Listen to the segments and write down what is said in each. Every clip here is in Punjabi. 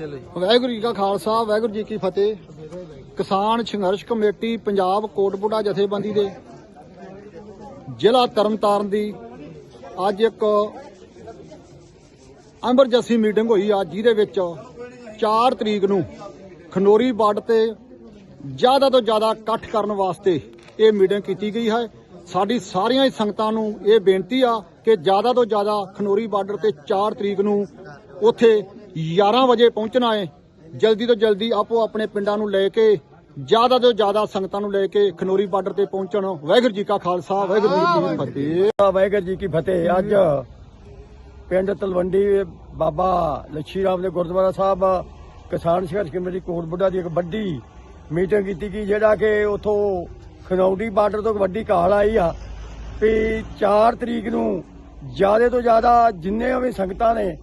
ਚਲੋ। ਜੀ ਵਾਹਿਗੁਰੂ ਜੀ ਕਾ ਖਾਲਸਾ, ਵਾਹਿਗੁਰੂ ਜੀ ਕੀ ਫਤਿਹ। ਕਿਸਾਨ ਸੰਘਰਸ਼ ਕਮੇਟੀ, ਪੰਜਾਬ ਕੋਟਬੁੱਡਾ ਜਥੇਬੰਦੀ ਦੇ ਜ਼ਿਲ੍ਹਾ ਤਰਨਤਾਰਨ ਦੀ ਅੱਜ ਇੱਕ ਐਮਰਜੈਂਸੀ ਮੀਟਿੰਗ ਹੋਈ ਆ, ਜਿਹਦੇ ਵਿੱਚ 4 ਤਰੀਕ ਨੂੰ ਖਨੋਰੀ ਬਾਰਡਰ ਤੇ ਜ਼ਿਆਦਾ ਤੋਂ ਜ਼ਿਆਦਾ ਇਕੱਠ ਕਰਨ ਵਾਸਤੇ ਇਹ ਮੀਟਿੰਗ ਕੀਤੀ ਗਈ ਹੈ। ਸਾਡੀ ਸਾਰੀਆਂ ਹੀ ਸੰਗਤਾਂ ਨੂੰ ਇਹ ਬੇਨਤੀ ਆ ਕਿ ਜ਼ਿਆਦਾ ਤੋਂ ਜ਼ਿਆਦਾ ਖਨੋਰੀ ਬਾਰਡਰ ਤੇ 4 ਤਰੀਕ ਨੂੰ ਉੱਥੇ 11 ਵਜੇ ਪਹੁੰਚਣਾ ਹੈ। ਜਲਦੀ ਤੋਂ ਜਲਦੀ ਆਪੋ ਆਪਣੇ ਪਿੰਡਾਂ ਨੂੰ ਲੈ ਕੇ, ਜ਼ਿਆਦਾ ਤੋਂ ਜ਼ਿਆਦਾ ਸੰਗਤਾਂ ਨੂੰ ਲੈ ਕੇ ਖਨੋਰੀ ਬਾਰਡਰ ਤੇ ਪਹੁੰਚਣ। ਵਾਹਿਗੁਰੂ ਜੀ ਕਾ ਖਾਲਸਾ, ਵਾਹਿਗੁਰੂ ਜੀ ਕੀ ਫਤਿਹ। ਵਾਹਿਗੁਰੂ ਜੀ ਕੀ ਫਤਿਹ। ਅੱਜ ਪਿੰਡ ਤਲਵੰਡੀ ਬਾਬਾ ਲੱਛੀ ਰਾਮ ਦੇ ਗੁਰਦੁਆਰਾ ਸਾਹਿਬ, ਕਿਸਾਨ ਸੰਘਰਸ਼ ਕਮੇਟੀ ਕੋਟਬੁੱਢਾ ਦੀ ਇੱਕ ਵੱਡੀ ਮੀਟਿੰਗ ਕੀਤੀ ਗਈ, ਜਿਹੜਾ ਕਿ ਉਥੋਂ ਖਨੌੜੀ ਬਾਰਡਰ ਤੋਂ ਇੱਕ ਵੱਡੀ ਕਾਲ ਆਈ ਆ ਵੀ 4 ਤਰੀਕ ਨੂੰ ਜ਼ਿਆਦਾ ਤੋਂ ਜ਼ਿਆਦਾ ਜਿੰਨੇ ਵੀ ਸੰਗਤਾਂ ਨੇ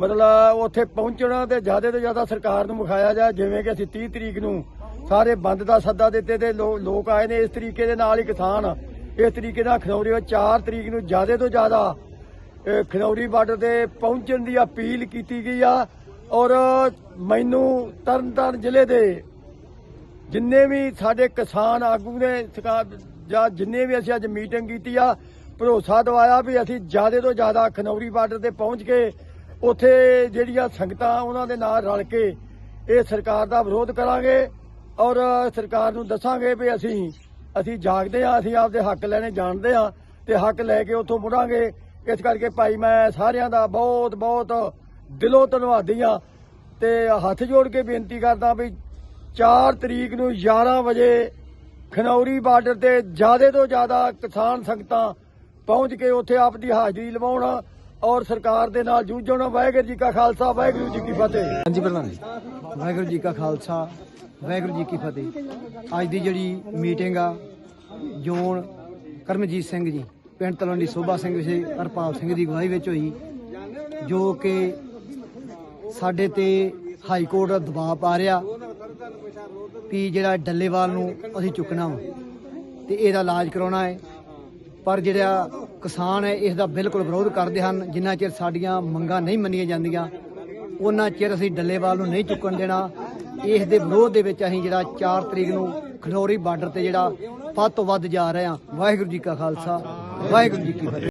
ਮਤਲਬ ਉੱਥੇ ਪਹੁੰਚਣਾ ਤੇ ਜ਼ਿਆਦਾ ਤੋਂ ਜ਼ਿਆਦਾ ਸਰਕਾਰ ਨੂੰ ਵਿਖਾਇਆ ਜਾ ਜਿਵੇਂ ਕਿ ਅਸੀਂ 30 ਤਰੀਕ ਨੂੰ ਸਾਰੇ ਬੰਦ ਦਾ ਸੱਦਾ ਦਿੱਤੇ ਤੇ ਲੋ- ਲੋਕ ਆਏ ਨੇ ਇਸ ਤਰੀਕੇ ਦੇ ਨਾਲ ਹੀ ਕਿਸਾਨ। ਇਸ ਤਰੀਕੇ ਨਾਲ ਖਨੌਰੀ ਵਿੱਚ 4 ਤਰੀਕ ਨੂੰ ਜ਼ਿਆਦਾ ਤੋਂ ਜ਼ਿਆਦਾ ਖਨੌਰੀ ਬਾਰਡਰ ਤੇ ਪਹੁੰਚਣ ਦੀ ਅਪੀਲ ਕੀਤੀ ਗਈ ਆ। ਔਰ ਮੈਨੂੰ ਤਰਨਤਾਰਨ ਜ਼ਿਲ੍ਹੇ ਦੇ ਜਿੰਨੇ ਵੀ ਸਾਡੇ ਕਿਸਾਨ ਆਗੂ ਨੇ ਸਰਕਾਰ ਜਾਂ ਜਿੰਨੇ ਵੀ ਅਸੀਂ ਅੱਜ ਮੀਟਿੰਗ ਕੀਤੀ ਆ, ਭਰੋਸਾ ਦਵਾਇਆ ਵੀ ਅਸੀਂ ਜ਼ਿਆਦਾ ਤੋਂ ਜ਼ਿਆਦਾ ਖਨੌਰੀ ਬਾਰਡਰ ਤੇ ਪਹੁੰਚ ਕੇ ਉੱਥੇ ਜਿਹੜੀਆਂ ਸੰਗਤਾਂ ਉਹਨਾਂ ਦੇ ਨਾਲ ਰਲ ਕੇ ਇਹ ਸਰਕਾਰ ਦਾ ਵਿਰੋਧ ਕਰਾਂਗੇ ਔਰ ਸਰਕਾਰ ਨੂੰ ਦੱਸਾਂਗੇ ਵੀ ਅਸੀਂ ਅਸੀਂ ਜਾਗਦੇ ਆ ਅਸੀਂ ਆਪਦੇ ਹੱਕ ਲੈਣੇ ਜਾਣਦੇ ਆ ਤੇ ਹੱਕ ਲੈ ਕੇ ਉੱਥੋਂ ਮੁੜਾਂਗੇ। ਇਸ ਕਰਕੇ ਭਾਈ ਮੈਂ ਸਾਰਿਆਂ ਦਾ ਬਹੁਤ ਬਹੁਤ ਦਿਲੋਂ ਧੰਨਵਾਦੀ ਆ ਤੇ ਹੱਥ ਜੋੜ ਕੇ ਬੇਨਤੀ ਕਰਦਾ ਵੀ 4 ਤਰੀਕ ਨੂੰ 11 ਵਜੇ ਖਨੌਰੀ ਬਾਰਡਰ ਤੇ ਜ਼ਿਆਦਾ ਤੋਂ ਜ਼ਿਆਦਾ ਕਿਸਾਨ ਸੰਗਤਾਂ ਪਹੁੰਚ ਕੇ ਉੱਥੇ ਆਪਦੀ ਹਾਜ਼ਰੀ ਲਵਾਉਣ। ਔਰ ਸਰਕਾਰ ਦੇ ਨਾਲ ਜੂਝਣ ਵਾਹਿਗੁਰੂ ਜੀ ਕਾ ਖਾਲਸਾ, ਵਾਹਿਗੁਰੂ ਜੀ ਕੀ ਫਤਿਹ। ਹਾਂਜੀ ਪ੍ਰਧਾਨ ਜੀ। ਵਾਹਿਗੁਰੂ ਜੀ ਕਾ ਖਾਲਸਾ, ਵਾਹਿਗੁਰੂ ਜੀ ਕੀ ਫਤਿਹ। ਅੱਜ ਦੀ ਜਿਹੜੀ ਮੀਟਿੰਗ ਆ, ਜੋਨ ਕਰਮਜੀਤ ਸਿੰਘ ਜੀ, ਪਿੰਡ ਤਲਵੰਡੀ ਸੋਭਾ ਸਿੰਘ ਵਿਸ਼ੇ ਹਰਪਾਲ ਸਿੰਘ ਦੀ ਅਗਵਾਈ ਵਿੱਚ ਹੋਈ, ਜੋ ਕਿ ਸਾਡੇ ਤੇ ਹਾਈ ਕੋਰਟ ਦਾ ਦਬਾਅ ਪਾ ਰਿਹਾ ਕਿ ਜਿਹੜਾ ਡੱਲੇਵਾਲ ਨੂੰ ਅਸੀਂ ਚੁੱਕਣਾ ਵਾ ਤੇ ਇਹਦਾ ਇਲਾਜ ਕਰਾਉਣਾ ਹੈ। ਪਰ ਜਿਹੜਾ ਕਿਸਾਨ ਹੈ ਇਸ ਦਾ ਬਿਲਕੁਲ ਵਿਰੋਧ ਕਰਦੇ ਹਨ। ਜਿੰਨਾ ਚਿਰ ਸਾਡੀਆਂ ਮੰਗਾਂ ਨਹੀਂ ਮੰਨੀਆਂ ਜਾਂਦੀਆਂ, ਉਹਨਾਂ ਚਿਰ ਅਸੀਂ ਡੱਲੇਵਾਲ ਨੂੰ ਨਹੀਂ ਚੁੱਕਣ ਦੇਣਾ। ਇਸ ਦੇ ਵਿਰੋਧ ਦੇ ਵਿੱਚ ਅਸੀਂ ਜਿਹੜਾ 4 ਤਰੀਕ ਨੂੰ ਖਨੌਰੀ ਬਾਰਡਰ ਤੇ ਜਿਹੜਾ ਵੱਧ ਤੋਂ ਵੱਧ ਜਾ ਰਹੇ ਹਾਂ। ਵਾਹਿਗੁਰੂ ਜੀ ਕਾ ਖਾਲਸਾ, ਵਾਹਿਗੁਰੂ ਜੀ ਕੀ ਫਤਿਹ।